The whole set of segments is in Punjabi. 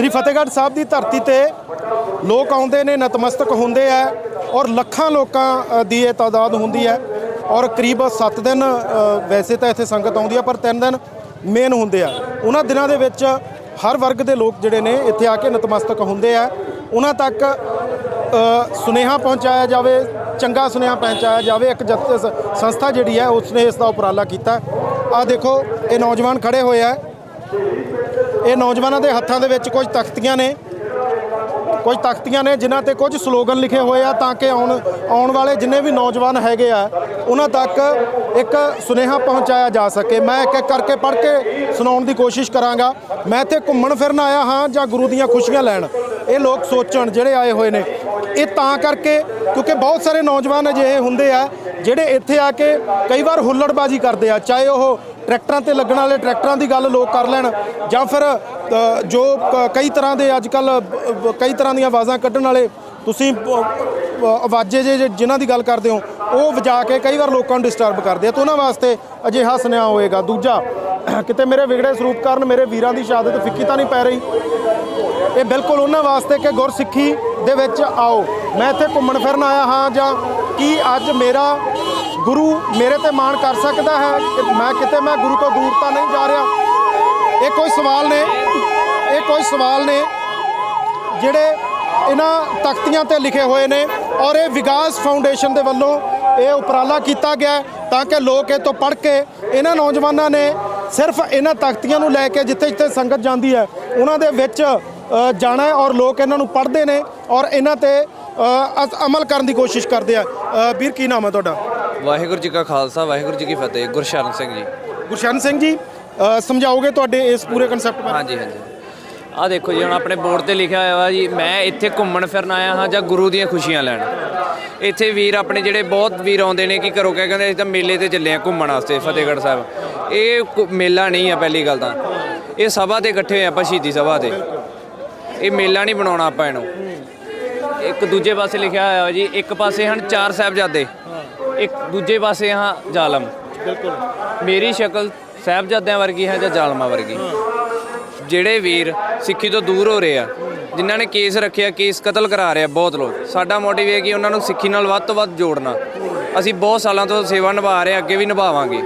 ਸ੍ਰੀ ਫਤਿਹਗੜ੍ਹ ਸਾਹਿਬ ਦੀ ਧਰਤੀ ਤੇ ਲੋਕ ਆਉਂਦੇ ਨੇ, ਨਤਮਸਤਕ ਹੁੰਦੇ ਆ ਔਰ ਲੱਖਾਂ ਲੋਕਾਂ ਦੀ ਇਹ ਤਾਦਾਦ ਹੁੰਦੀ ਹੈ ਔਰ ਕਰੀਬ 7 ਦਿਨ ਵੈਸੇ ਤਾਂ ਇੱਥੇ ਸੰਗਤ ਆਉਂਦੀ ਹੈ ਪਰ 3 ਦਿਨ ਮੇਨ ਹੁੰਦੇ ਆ। ਉਹਨਾਂ ਦਿਨਾਂ ਦੇ ਵਿੱਚ ਹਰ ਵਰਗ ਦੇ ਲੋਕ ਜਿਹੜੇ ਨੇ, ਇੱਥੇ ਆ ਕੇ ਨਤਮਸਤਕ ਹੁੰਦੇ ਆ। ਉਹਨਾਂ ਤੱਕ ਸੁਨੇਹਾ ਪਹੁੰਚਾਇਆ ਜਾਵੇ, ਚੰਗਾ ਸੁਨੇਹਾ ਪਹੁੰਚਾਇਆ ਜਾਵੇ। ਇੱਕ ਜਥ ਸੰਸਥਾ ਜਿਹੜੀ ਹੈ, ਉਸਨੇ ਇਸ ਦਾ ਉਪਰਾਲਾ ਕੀਤਾ। ਆ ਦੇਖੋ, ਇਹ ਨੌਜਵਾਨ ਖੜੇ ਹੋਏ ਆ। ਇਹ ਨੌਜਵਾਨਾਂ ਦੇ ਹੱਥਾਂ ਦੇ ਵਿੱਚ ਕੁਝ ਤਖਤੀਆਂ ਨੇ, ਕੁਝ ਤਖਤੀਆਂ ਨੇ ਜਿਨ੍ਹਾਂ ਤੇ ਕੁਝ ਸਲੋਗਨ ਲਿਖੇ ਹੋਏ ਆ ਤਾਂ ਕਿ ਆਉਣ ਆਉਣ ਵਾਲੇ ਜਿੰਨੇ ਵੀ ਨੌਜਵਾਨ ਹੈਗੇ ਆ, ਉਹਨਾਂ ਤੱਕ ਇੱਕ ਸੁਨੇਹਾ ਪਹੁੰਚਾਇਆ ਜਾ ਸਕੇ। ਮੈਂ ਇੱਕ ਇੱਕ ਕਰਕੇ ਪੜ੍ਹ ਕੇ ਸੁਣਾਉਣ ਦੀ ਕੋਸ਼ਿਸ਼ ਕਰਾਂਗਾ। ਮੈਂ ਇੱਥੇ ਘੁੰਮਣ ਫਿਰਨ ਆਇਆ ਹਾਂ ਜਾਂ ਗੁਰੂ ਦੀਆਂ ਖੁਸ਼ੀਆਂ ਲੈਣ। ਇਹ ਲੋਕ ਸੋਚਣ ਜਿਹੜੇ ਆਏ ਹੋਏ ਨੇ। ਇਹ ਤਾਂ ਕਰਕੇ ਕਿਉਂਕਿ ਬਹੁਤ ਸਾਰੇ ਨੌਜਵਾਨ ਅਜਿਹੇ ਹੁੰਦੇ ਆ ਜਿਹੜੇ ਇੱਥੇ ਆ ਕੇ ਕਈ ਵਾਰ ਹੁੱਲੜਬਾਜ਼ੀ ਕਰਦੇ ਆ, ਚਾਹੇ ਉਹ ਟਰੈਕਟਰਾਂ ਤੇ ਲੱਗਣ ਵਾਲੇ ਟਰੈਕਟਰਾਂ ਦੀ ਗੱਲ ਲੋਕ ਕਰ ਲੈਣ ਜਾਂ ਫਿਰ ਜੋ ਕ- ਕਈ ਤਰ੍ਹਾਂ ਦੇ ਅੱਜ ਕੱਲ ਕਈ ਤਰ੍ਹਾਂ ਦੀਆਂ ਆਵਾਜ਼ਾਂ ਕੱਢਣ ਵਾਲੇ ਤੁਸੀਂ ਆਵਾਜ਼ੇ ਜੇ ਜਿਨ੍ਹਾਂ ਦੀ ਗੱਲ ਕਰਦੇ ਹੋ, ਉਹ ਵਜਾ ਕੇ ਕਈ ਵਾਰ ਲੋਕਾਂ ਨੂੰ ਡਿਸਟਰਬ ਕਰਦੇ ਆ। ਤਾਂ ਉਹਨਾਂ ਵਾਸਤੇ ਅਜਿਹਾ ਸੁਨੇਹਾ ਹੋਏਗਾ। ਦੂਜਾ, ਕਿਤੇ ਮੇਰੇ ਵਿਗੜੇ ਸਰੂਪ ਕਾਰਨ ਮੇਰੇ ਵੀਰਾਂ ਦੀ ਸ਼ਹਾਦਤ ਫਿੱਕੀ ਤਾਂ ਨਹੀਂ ਪੈ ਰਹੀ? ਇਹ ਬਿਲਕੁਲ ਉਹਨਾਂ ਵਾਸਤੇ ਕਿ ਗੁਰਸਿੱਖੀ ਦੇ ਵਿੱਚ ਆਓ। ਮੈਂ ਇੱਥੇ ਘੁੰਮਣ ਫਿਰਨ ਆਇਆ ਹਾਂ ਜਾਂ ਕੀ ਅੱਜ ਮੇਰਾ ਗੁਰੂ ਮੇਰੇ ਤੇ ਮਾਣ ਕਰ ਸਕਦਾ ਹੈ? ਕਿ ਮੈਂ ਕਿਤੇ ਮੈਂ ਗੁਰੂ ਤੋਂ ਦੂਰ ਤਾਂ ਨਹੀਂ ਜਾ ਰਿਹਾ? ਇਹ ਕੋਈ ਸਵਾਲ ਨੇ। ਇਹ ਕੋਈ ਸਵਾਲ ਨੇ ਜਿਹੜੇ ਇਹਨਾਂ ਤਖਤੀਆਂ ਤੇ ਲਿਖੇ ਹੋਏ ਨੇ ਔਰ ਇਹ ਵਿਕਾਸ ਫਾਊਂਡੇਸ਼ਨ ਦੇ ਵੱਲੋਂ ਇਹ ਉਪਰਾਲਾ ਕੀਤਾ ਗਿਆ ਤਾਂ ਕਿ ਲੋਕ ਇਹ ਤੋਂ ਪੜ੍ਹ ਕੇ ਇਹਨਾਂ ਨੌਜਵਾਨਾਂ ਨੇ ਸਿਰਫ ਇਹਨਾਂ ਤਖਤੀਆਂ ਨੂੰ ਲੈ ਕੇ ਜਿੱਥੇ ਜਿੱਥੇ ਸੰਗਤ ਜਾਂਦੀ ਹੈ, ਉਹਨਾਂ ਦੇ ਵਿੱਚ ਜਾਣਾ ਔਰ ਲੋਕ ਇਹਨਾਂ ਨੂੰ ਪੜ੍ਹਦੇ ਨੇ ਔਰ ਇਹਨਾਂ ਤੇ ਅਮਲ ਕਰਨ ਦੀ ਕੋਸ਼ਿਸ਼ ਕਰਦੇ ਆ। ਵੀਰ, ਕੀ ਨਾਮ ਹੈ ਤੁਹਾਡਾ? ਵਾਹਿਗੁਰੂ ਜੀ ਕਾ ਖਾਲਸਾ ਵਾਹਿਗੁਰੂ ਜੀ ਕੀ ਫਤਿਹ ਗੁਰਸ਼ਰਨ ਸਿੰਘ ਜੀ। ਗੁਰਸ਼ਨ ਸਿੰਘ ਜੀ ਅ, ਸਮਝਾਓਗੇ ਤੁਹਾਡੇ ਇਸ ਪੂਰੇ ਕਨਸੈਪਟ ਬਾਰੇ? ਹਾਂਜੀ ਹਾਂਜੀ। ਆ ਦੇਖੋ ਜੀ ਹੁਣ ਆਪਣੇ ਬੋਰਡ ਤੇ ਲਿਖਿਆ ਹੋਇਆ ਵਾ ਜੀ ਮੈਂ ਇੱਥੇ ਘੁੰਮਣ ਫਿਰਨ ਆਇਆ ਹਾਂ ਜਾਂ ਗੁਰੂ ਦੀਆਂ ਖੁਸ਼ੀਆਂ ਲੈਣ। ਇੱਥੇ ਵੀਰ ਆਪਣੇ ਜਿਹੜੇ ਬਹੁਤ ਵੀਰ ਆਉਂਦੇ ਨੇ ਕੀ ਕਰੋ ਕਹਿ ਕਹਿੰਦੇ ਅਸੀਂ ਤਾਂ ਮੇਲੇ ਤੇ ਚੱਲੇ ਆ ਘੁੰਮਣ ਵਾਸਤੇ ਫਤਿਹਗੜ੍ਹ ਸਾਹਿਬ। ਇਹ ਕੁ- ਮੇਲਾ ਨਹੀਂ ਆ ਪਹਿਲੀ ਗੱਲ ਤਾਂ। ਇਹ ਸਭਾ ਤੇ ਇਕੱਠੇ ਹੋਏ ਆਪਾਂ ਸ਼ਹੀਦੀ ਸਭਾ ਤੇ। ਇਹ ਮੇਲਾ ਨਹੀਂ ਬਣਾਉਣਾ ਆਪਾਂ ਇਹਨੂੰ। ਇੱਕ ਦੂਜੇ ਪਾਸੇ ਲਿਖਿਆ ਹੋਇਆ ਜੀ ਇੱਕ ਪਾਸੇ ਹਨ ਚਾਰ ਸਾਹਿਬਜ਼ਾਦੇ। ਇੱਕ ਦੂਜੇ ਪਾਸੇ ਹਾਂ ਜ਼ਾਲਮ। ਬਿਲਕੁਲ। ਮੇਰੀ ਸ਼ਕਲ ਸਾਹਿਬਜ਼ਾਦਿਆਂ ਵਰਗੀ ਹੈ ਜਾਂ ਜ਼ਾਲਮਾਂ ਵਰਗੀ? ਜਿਹੜੇ ਵੀਰ ਸਿੱਖੀ ਤੋਂ ਦੂਰ ਹੋ ਰਹੇ ਆ ਜਿਨ੍ਹਾਂ ਨੇ ਕੇਸ ਰੱਖਿਆ ਕੇਸ ਕਤਲ ਕਰਾ ਰਹੇ ਆ ਬਹੁਤ ਲੋਕ। ਸਾਡਾ ਮੋਟਿਵ ਇਹ ਹੈ ਕਿ ਉਹਨਾਂ ਨੂੰ ਸਿੱਖੀ ਨਾਲ ਵੱਧ ਤੋਂ ਵੱਧ ਜੋੜਨਾ। ਅਸੀਂ ਬਹੁਤ ਸਾਲਾਂ ਤੋਂ ਸੇਵਾ ਨਿਭਾ ਰਹੇ ਅੱਗੇ ਵੀ ਨਿਭਾਵਾਂਗੇ।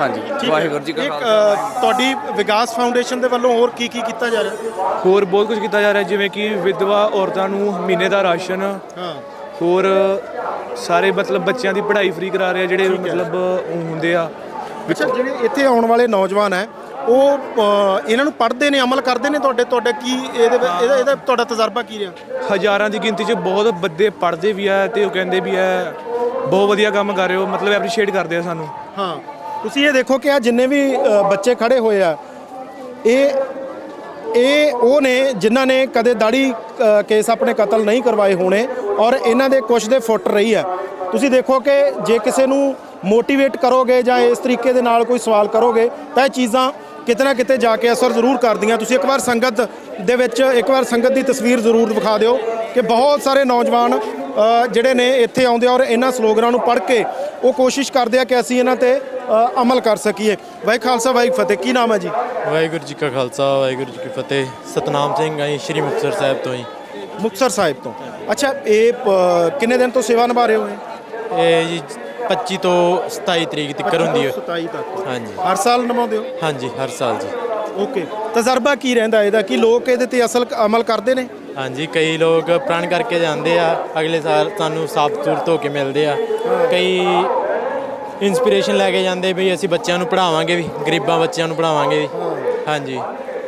ਹਾਂਜੀ ਵਾਹਿਗੁਰੂ ਜੀ ਕਾ ਇੱਕ, ਖਾਲਸਾ। ਤੁਹਾਡੀ ਵਿਕਾਸ ਫਾਊਂਡੇਸ਼ਨ ਦੇ ਵੱਲੋਂ ਹੋਰ ਕੀ ਕੀ ਕੀਤਾ ਜਾ ਰਿਹਾ? ਹੋਰ ਬਹੁਤ ਕੁਝ ਕੀਤਾ ਜਾ ਰਿਹਾ ਜਿਵੇਂ ਕਿ ਵਿਧਵਾ ਔਰਤਾਂ ਨੂੰ ਮਹੀਨੇ ਦਾ ਰਾਸ਼ਨ ਹਾਂ। ਹੋਰ ਸਾਰੇ ਮਤਲਬ ਬੱਚਿਆਂ ਦੀ ਪੜ੍ਹਾਈ ਫ੍ਰੀ ਕਰਾ ਰਹੇ ਆ ਜਿਹੜੇ ਮਤਲਬ ਉਹ ਹੁੰਦੇ ਆ। ਅੱਛਾ ਜਿਹੜੇ ਇੱਥੇ ਆਉਣ ਵਾਲੇ ਨੌਜਵਾਨ ਹੈ ਉਹ ਅ, ਇਹਨਾਂ ਨੂੰ ਪੜ੍ਹਦੇ ਨੇ ਅਮਲ ਕਰਦੇ ਨੇ ਤੁਹਾਡੇ ਤੁਹਾਡੇ ਕੀ ਇਹਦੇ ਵਿੱਚ- ਇਹਦਾ ਇਹਦਾ ਤੁਹਾਡਾ ਤਜਰਬਾ ਕੀ ਰਿਹਾ? ਹਜ਼ਾਰਾਂ ਦੀ ਗਿਣਤੀ 'ਚ ਬਹੁਤ ਬੰਦੇ ਪੜ੍ਹਦੇ ਵੀ ਆ ਤੇ ਉਹ ਕਹਿੰਦੇ ਵੀ ਆ ਬਹੁਤ ਵਧੀਆ ਕੰਮ ਕਰ ਰਹੇ ਹੋ ਮਤਲਬ ਐਪਰੀਸ਼ੀਏਟ ਕਰਦੇ ਆ ਸਾਨੂੰ। ਹਾਂ। ਤੁਸੀਂ ਇਹ ਦੇਖੋ ਕਿ ਆ ਜਿੰਨੇ ਵੀ ਅ, ਬੱਚੇ ਖੜੇ ਹੋਏ ਆ ਇਹ ਇਹ ਉਹ ਨੇ ਜਿਨ੍ਹਾਂ ਨੇ ਕਦੇ ਦਾੜੀ ਅ, ਕੇਸ ਆਪਣੇ ਕਤਲ ਨਹੀਂ ਕਰਵਾਏ ਹੋਣੇ ਔਰ ਇਹਨਾਂ ਦੇ ਕੁਛ ਦੇ ਫੁੱਟ ਰਹੀ ਹੈ। ਤੁਸੀਂ ਦੇਖੋ ਕਿ ਜੇ ਕਿਸੇ ਨੂੰ ਮੋਟੀਵੇਟ ਕਰੋਗੇ ਜਾਂ ਇਸ ਤਰੀਕੇ ਦੇ ਨਾਲ ਕੋਈ ਸਵਾਲ ਕਰੋਗੇ ਤਾਂ ਇਹ ਚੀਜ਼ਾਂ ਕਿਤੇ ਨਾ ਕਿਤੇ ਜਾ ਕੇ ਅਸਰ ਜ਼ਰੂਰ ਕਰਦੀਆਂ। ਤੁਸੀਂ ਇੱਕ ਵਾਰ ਸੰਗਤ ਦੇ ਵਿੱਚ ਇੱਕ ਵਾਰ ਸੰਗਤ ਦੀ ਤਸਵੀਰ ਜ਼ਰੂਰ ਵਿਖਾ ਦਿਓ ਕਿ ਬਹੁਤ ਸਾਰੇ ਨੌਜਵਾਨ ਜਿਹੜੇ ਨੇ ਇੱਥੇ ਆਉਂਦੇ ਆ ਔਰ ਇਹਨਾਂ ਸਲੋਗਨਾਂ ਨੂੰ ਪੜ੍ਹ ਕੇ ਉਹ ਕੋਸ਼ਿਸ਼ ਕਰਦੇ ਆ ਕਿ ਅਸੀਂ ਇਹਨਾਂ ਤੇ ਅਮਲ ਕਰ ਸਕੀਏ। ਵਾਹਿ ਖਾਲਸਾ ਵਾਹਿ ਫਤਿਹ। ਕੀ ਨਾਮ ਹੈ ਜੀ? ਵਾਹਿਗੁਰੂ ਜੀ ਕਾ ਖਾਲਸਾ ਵਾਹਿਗੁਰੂ ਜੀ ਕੀ ਫਤਿਹ। ਸਤਨਾਮ ਸਿੰਘ ਆਈ ਸ਼੍ਰੀ ਮੁਕਤਸਰ ਸਾਹਿਬ ਤੋਂ ਹੀ। ਮੁਕਤਸਰ ਸਾਹਿਬ ਤੋਂ। ਅੱਛਾ ਇਹ ਕਿੰਨੇ ਦਿਨ ਤੋਂ ਸੇਵਾ ਨਿਭਾ ਰਹੇ ਹੋ ਇਹ? ਇਹ ਜੀ 25 ਤੋਂ 27 ਤਰੀਕ ਤੱਕ ਹੁੰਦੀ ਹੈ। 27 ਤੱਕ। ਹਾਂਜੀ। ਹਰ ਸਾਲ ਨਿਭਾਉਂਦੇ ਹੋ? ਹਾਂਜੀ ਹਰ ਸਾਲ ਜੀ। ਓਕੇ। ਤਜਰਬਾ ਕੀ ਰਹਿੰਦਾ ਇਹਦਾ? ਕਿ ਲੋਕ ਇਹਦੇ ਤੇ ਅਸਲ ਅਮਲ ਕਰਦੇ ਨੇ? ਹਾਂਜੀ ਕਈ ਲੋਕ ਪ੍ਰਣ ਕਰਕੇ ਜਾਂਦੇ ਆ। ਅਗਲੇ ਸਾਲ ਸਾਨੂੰ ਸਾਫ਼ ਸੂਰਤ ਹੋ ਕੇ ਮਿਲਦੇ ਆ। ਕਈ ਇਨਸਪੀਰੇਸ਼ਨ ਲੈ ਕੇ ਜਾਂਦੇ ਵੀ ਅਸੀਂ ਬੱਚਿਆਂ ਨੂੰ ਪੜ੍ਹਾਵਾਂਗੇ ਵੀ ਗਰੀਬਾਂ ਬੱਚਿਆਂ ਨੂੰ ਪੜ੍ਹਾਵਾਂਗੇ ਵੀ। ਹਾਂਜੀ।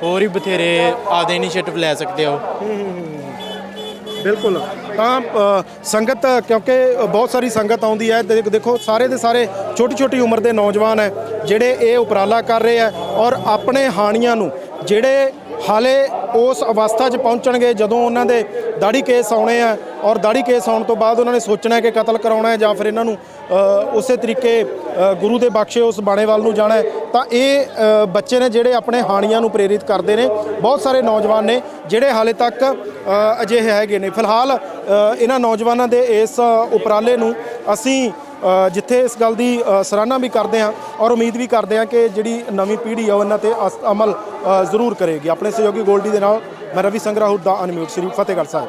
ਹੋਰ ਵੀ ਬਥੇਰੇ ਆਪਦੇ ਇਨੀਸ਼ੀਏਟਿਵ ਲੈ ਸਕਦੇ ਉਹ। ਬਿਲਕੁਲ। ਤਾਂ ਅ, ਸੰਗਤ ਕਿਉਂਕਿ ਬਹੁਤ ਸਾਰੀ ਸੰਗਤ ਆਉਂਦੀ ਹੈ ਦੇ ਦੇਖੋ ਸਾਰੇ ਦੇ ਸਾਰੇ ਛੋਟੀ ਛੋਟੀ ਉਮਰ ਦੇ ਨੌਜਵਾਨ ਹੈ ਜਿਹੜੇ ਇਹ ਉਪਰਾਲਾ ਕਰ ਰਹੇ ਹੈ ਔਰ ਆਪਣੇ ਹਾਣੀਆਂ ਨੂੰ ਜਿਹੜੇ ਹਾਲੇ ਉਸ ਅਵਸਥਾ 'ਚ ਪਹੁੰਚਣਗੇ ਜਦੋਂ ਉਹਨਾਂ ਦੇ ਦਾੜੀ ਕੇਸ ਆਉਣੇ ਆ ਔਰ ਦਾੜੀ ਕੇਸ ਆਉਣ ਤੋਂ ਬਾਅਦ ਉਹਨਾਂ ਨੇ ਸੋਚਣਾ ਹੈ ਕਿ ਕਤਲ ਕਰਾਉਣਾ ਹੈ ਜਾਂ ਫਿਰ ਇਹਨਾਂ ਨੂੰ ਅ, ਉਸੇ ਤਰੀਕੇ ਅ, ਗੁਰੂ ਦੇ ਬਖਸ਼ੇ ਉਸ ਬਾਣੇ ਵੱਲ ਨੂੰ ਜਾਣਾ ਹੈ ਤਾਂ ਇਹ ਬੱਚੇ ਨੇ ਜਿਹੜੇ ਆਪਣੇ ਹਾਣੀਆਂ ਨੂੰ ਪ੍ਰੇਰਿਤ ਕਰਦੇ ਨੇ। ਬਹੁਤ ਸਾਰੇ ਨੌਜਵਾਨ ਨੇ ਜਿਹੜੇ ਹਾਲੇ ਤੱਕ ਅਜਿਹੇ ਹੈਗੇ ਨੇ। ਫਿਲਹਾਲ ਇਹਨਾਂ ਨੌਜਵਾਨਾਂ ਦੇ ਇਸ ਉਪਰਾਲੇ ਨੂੰ ਅਸੀਂ ਜਿੱਥੇ ਇਸ ਗੱਲ ਦੀ ਸਰਾਹਨਾ ਵੀ ਕਰਦੇ ਹਾਂ ਔਰ ਉਮੀਦ ਵੀ ਕਰਦੇ ਹਾਂ ਕਿ ਜਿਹੜੀ ਨਵੀਂ ਪੀੜ੍ਹੀ ਆ ਉਹਨਾਂ ਤੇ ਅਸ- ਅਮਲ ਜ਼ਰੂਰ ਕਰੇਗੀ। ਆਪਣੇ ਸਹਿਯੋਗੀ ਗੋਲਡੀ ਦੇ ਨਾਲ ਮੈਂ ਰਵੀ ਸੰਗਰਾਹੁਤ ਦਾ ਅਨਮਿਊਟ ਸ਼੍ਰੀ ਫਤਿਹਗੜ੍ਹ ਸਾਹਿਬ।